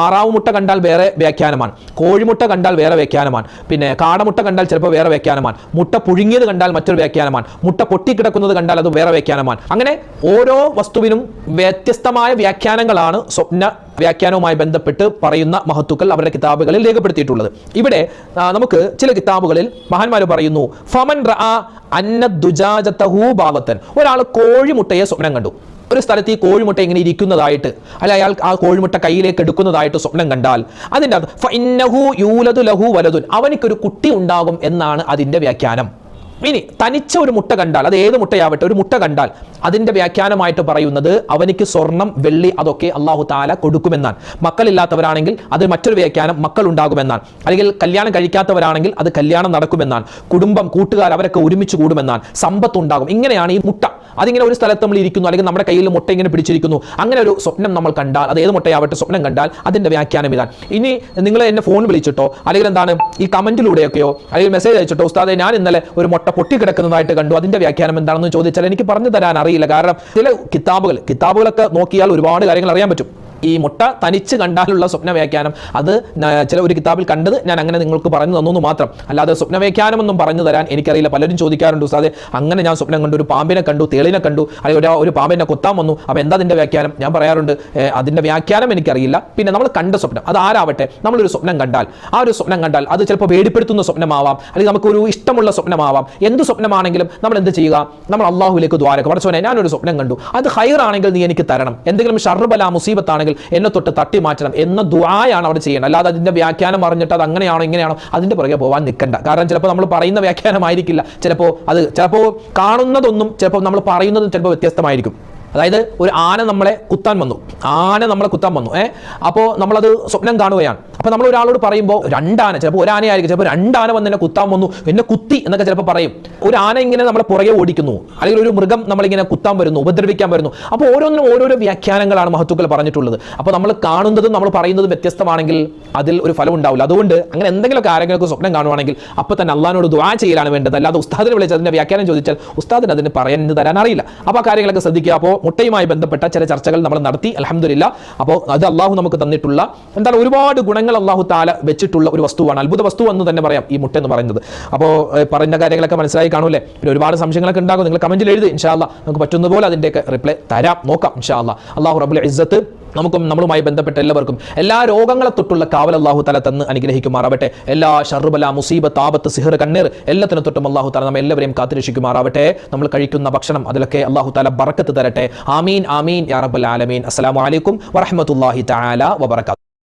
താറാവ് മുട്ട കണ്ടാൽ വേറെ വ്യാഖ്യാനമാണ്. കോഴിമുട്ട കണ്ടാൽ വേറെ വ്യാഖ്യാനമാണ്. പിന്നെ കാടമുട്ട കണ്ടാൽ ചിലപ്പോൾ വേറെ വ്യാഖ്യാനമാണ്. മുട്ട പുഴുങ്ങിയത് കണ്ടാൽ മറ്റൊരു വ്യാഖ്യാനമാണ്. മുട്ട പൊട്ടിക്കിടക്കുന്നത് കണ്ടാൽ അത് വേറെ വ്യാഖ്യാനമാണ്. അങ്ങനെ ഓരോ വസ്തുവിനും വ്യത്യസ്തമായ വ്യാഖ്യാനങ്ങളാണ് സ്വപ്ന വ്യാഖ്യാനവുമായി ബന്ധപ്പെട്ട് പറയുന്ന മഹത്തുക്കൾ അവരുടെ കിതാബുകളിൽ രേഖപ്പെടുത്തിയിട്ടുള്ളത്. ഇവിടെ നമുക്ക് ചില കിതാബുകളിൽ മഹാന്മാർ പറയുന്നു ഫമൻ റഅ അന്ന ദുജാജത്തഹൂ ഭാവത്തൻ ഒരാൾ കോഴിമുട്ടയെ സ്വപ്നം കണ്ടു. ഒരു സ്ഥലത്ത് ഈ കോഴിമുട്ട ഇങ്ങനെ ഇരിക്കുന്നതായിട്ട് അല്ല അയാൾ ആ കോഴിമുട്ട കയ്യിലേക്ക് എടുക്കുന്നതായിട്ട് സ്വപ്നം കണ്ടാൽ അതിന്റെ യൂലദു ലഹു വലതുൻ അവനിക്കൊരു കുട്ടി ഉണ്ടാകും എന്നാണ് അതിന്റെ വ്യാഖ്യാനം. ഇനി തനിച്ച ഒരു മുട്ട കണ്ടാൽ അത് ഏത് മുട്ടയാവട്ടെ ഒരു മുട്ട കണ്ടാൽ അതിന്റെ വ്യാഖ്യാനമായിട്ട് പറയുന്നത് അവനിക്ക് സ്വർണം വെള്ളി അതൊക്കെ അള്ളാഹു താല കൊടുക്കുമെന്നാണ്. മക്കളില്ലാത്തവരാണെങ്കിൽ അത് മറ്റൊരു വ്യാഖ്യാനം മക്കൾ ഉണ്ടാകുമെന്നാണ് അല്ലെങ്കിൽ കല്യാണം കഴിക്കാത്തവരാണെങ്കിൽ അത് കല്യാണം നടക്കുമെന്നാണ്. കുടുംബം കൂട്ടുകാർ അവരൊക്കെ ഒരുമിച്ച് കൂടുമെന്നാണ്. സമ്പത്ത് ഉണ്ടാകും ഇങ്ങനെയാണ് ഈ മുട്ട. അതിങ്ങനെ ഒരു സ്ഥലത്ത് നമ്മൾ ഇരിക്കുന്നു അല്ലെങ്കിൽ നമ്മുടെ കയ്യിൽ മുട്ട ഇങ്ങനെ പിടിച്ചിരിക്കുന്നു. അങ്ങനെ ഒരു സ്വപ്നം നമ്മൾ കണ്ടാൽ അത് ഏത് മുട്ടയാവട്ടെ സ്വപ്നം കണ്ടാൽ അതിന്റെ വ്യാഖ്യാനം ഇതാണ്. ഇനി നിങ്ങൾ എന്നെ ഫോൺ വിളിച്ചിട്ടോ അല്ലെങ്കിൽ എന്താണ് ഈ കമന്റിലൂടെയൊക്കെയോ അല്ലെങ്കിൽ മെസ്സേജ് അയച്ചിട്ടോ ഉസ്താദെ ഞാൻ ഇന്നലെ ഒരു മുട്ട പൊട്ടിക്കിടക്കുന്നതായിട്ട് കണ്ടു. അതിന്റെ വ്യാഖ്യാനം എന്താണെന്ന് ചോദിച്ചാൽ എനിക്ക് പറഞ്ഞു തരാൻ അറിയില്ല. കാരണം ചില കിതാബുകൾ കിതാബുകളൊക്കെ നോക്കിയാൽ ഒരുപാട് കാര്യങ്ങൾ അറിയാൻ പറ്റും. ഈ മുട്ട തനിച്ച് കണ്ടാലുള്ള സ്വപ്ന വ്യാഖ്യാനം അത് ചില ഒരു കിതാബിൽ കണ്ടത് ഞാൻ അങ്ങനെ നിങ്ങൾക്ക് പറഞ്ഞു തന്നു മാത്രം. അല്ലാതെ സ്വപ്ന വ്യാഖ്യാനമൊന്നും പറഞ്ഞു തരാൻ എനിക്കറിയില്ല. പലരും ചോദിക്കാറുണ്ട് ഉസ്താദെ അങ്ങനെ ഞാൻ സ്വപ്നം കണ്ടു ഒരു പാമ്പിനെ കണ്ടു തേളിനെ കണ്ടു അല്ലെങ്കിൽ ഒരു ഒരു പാമ്പിനെ കൊത്താൻ വന്നു. അപ്പോൾ എന്താ അതിന്റെ വ്യാഖ്യാനം? ഞാൻ പറയാറുണ്ട് അതിന്റെ വ്യാഖ്യാനം എനിക്കറിയില്ല. പിന്നെ നമ്മൾ കണ്ട സ്വപ്നം അത് ആരാവട്ടെ? നമ്മളൊരു സ്വപ്നം കണ്ടാൽ. ആ ഒരു സ്വപ്നം കണ്ടാൽ അത് ചിലപ്പോൾ പേടിപ്പെടുത്തുന്ന സ്വപ്നമാവാം. അല്ലെങ്കിൽ നമുക്കൊരു ഇഷ്ടമുള്ള സ്വപ്നമാവാം. എന്ത് സ്വപ്നമാണെങ്കിലും നമ്മൾ എന്ത് ചെയ്യുക? നമ്മൾ അള്ളാഹുലേക്ക് ദ്വാരക പഠിച്ചോനെ ഞാനൊരു സ്വപ്നം കണ്ടു. അത് ഹയർ ഹൈറാണെങ്കിൽ നീ എനിക്ക് തരണം. എന്തെങ്കിലും ഷർബല മുസീബത്താണെങ്കിൽ എന്നെ തൊട്ട് തട്ടി മാറ്റണം എന്ന ദുആയാണ് അവിടെ ചെയ്യേണ്ടത്. അല്ലാതെ അതിന്റെ വ്യാഖ്യാനം അറിഞ്ഞിട്ട് അത് അങ്ങനെയാണോ ഇങ്ങനെയാണോ അതിന്റെ പുറകെ പോകാൻ നിൽക്കണ്ട. കാരണം ചിലപ്പോൾ നമ്മൾ പറയുന്ന വ്യാഖ്യാനമായിരിക്കില്ല. ചിലപ്പോൾ അത് ചിലപ്പോൾ കാണുന്നതൊന്നും ചിലപ്പോൾ നമ്മൾ പറയുന്നതും ചിലപ്പോൾ വ്യത്യസ്തമായിരിക്കും. അതായത് ഒരു ആന നമ്മളെ കുത്താൻ വന്നു. ആന നമ്മളെ കുത്താൻ വന്നു. ഏ? അപ്പോൾ നമ്മളത് സ്വപ്നം കാണുകയാണ്. അപ്പോൾ നമ്മൾ ഒരാളോട് പറയുമ്പോൾ രണ്ടാന. ചിലപ്പോൾ ഒരു ആനയായിരിക്കും. ചിലപ്പോൾ രണ്ടാന വന്ന് എന്നെ കുത്താൻ വന്നു. എന്നെ കുത്തി എന്നൊക്കെ ചിലപ്പോൾ പറയും. ഒരു ആന ഇങ്ങനെ നമ്മളെ പുറകെ ഓടിക്കുന്നു. അല്ലെങ്കിൽ ഒരു മൃഗം നമ്മളിങ്ങനെ കുത്താൻ വരുന്നു ഉപദ്രവിക്കാൻ വരുന്നു. അപ്പോൾ ഓരോന്നിനും ഓരോരോ വ്യാഖ്യാനങ്ങളാണ് മഹത്വക്കൾ പറഞ്ഞിട്ടുള്ളത്. അപ്പോൾ നമ്മൾ കാണുന്നതും നമ്മൾ പറയുന്നതും വ്യത്യസ്തമാണെങ്കിൽ അതിൽ ഒരു ഫലം ഉണ്ടാവില്ല. അതുകൊണ്ട് അങ്ങനെ എന്തെങ്കിലുമൊക്കെ ആരെങ്കിലും സ്വപ്നം കാണുവാണെങ്കിൽ അപ്പോൾ തന്നെ അള്ളഹാനോട് ദ്വാ ചെയ്യലാണ് വേണ്ടത്. അല്ലാതെ ഉസ്താദിനെ വിളിച്ച് അതിന്റെ വ്യാഖ്യാനം ചോദിച്ചാൽ ഉസ്താദിന് അതിന് പറയാൻ തരാൻ അറിയില്ല. അപ്പോൾ ആ കാര്യങ്ങളൊക്കെ ശ്രദ്ധിക്കുക. അപ്പോൾ മുട്ടയുമായി ബന്ധപ്പെട്ട ചില ചർച്ചകൾ നമ്മൾ നടത്തി. അലഹമില്ല അപ്പോൾ അത് അള്ളാഹു നമുക്ക് തന്നിട്ടുള്ള എന്താണ് ഒരുപാട് ഗുണങ്ങൾ അള്ളാഹു താല വെച്ചിട്ടുള്ള ഒരു വസ്തുവാണ്. അത്ഭുത വസ്തു എന്ന് തന്നെ പറയാം ഈ മുട്ട എന്ന് പറയുന്നത്. അപ്പോൾ പറഞ്ഞ കാര്യങ്ങളൊക്കെ മനസ്സിലായി കാണൂലേ പിന്നെ ഒരുപാട് സംശയങ്ങളൊക്കെ ഉണ്ടാകും. നിങ്ങൾ കമന്റിൽ എഴുതി. ഇൻഷാല്ല നമുക്ക് പറ്റുന്ന പോലെ അതിന്റെയൊക്കെ റിപ്ലൈ തരാം. നോക്കാം. ഇൻഷാല്ല അള്ളാഹു റബുൽ ഇസ്സത്ത് നമുക്കും നമ്മളുമായി ബന്ധപ്പെട്ട എല്ലാവർക്കും എല്ലാ രോഗങ്ങളെ തൊട്ടുള്ള കാവൽ അള്ളാഹു തല തന്ന് അനുഗ്രഹിക്കുമാറാവട്ടെ. എല്ലാ ഷർബല മുസീബത്ത് താപത്ത് സിഹർ കണ്ണീർ എല്ലാത്തിനും തൊട്ടും അള്ളാഹു തല നമ്മെ എല്ലാവരെയും കാത്തിരക്ഷിക്കുമാറാവട്ടെ. നമ്മൾ കഴിക്കുന്ന ഭക്ഷണം അതിലൊക്കെ അള്ളാഹു തല ബറക്കത്ത് തരട്ടെ. ആമീൻ ആമീൻ യാ റബ്ബൽ ആലമീൻ. അസ്സലാമു അലൈക്കും വറഹ്മത്തുള്ളാഹി തആല വബറകാതുഹു.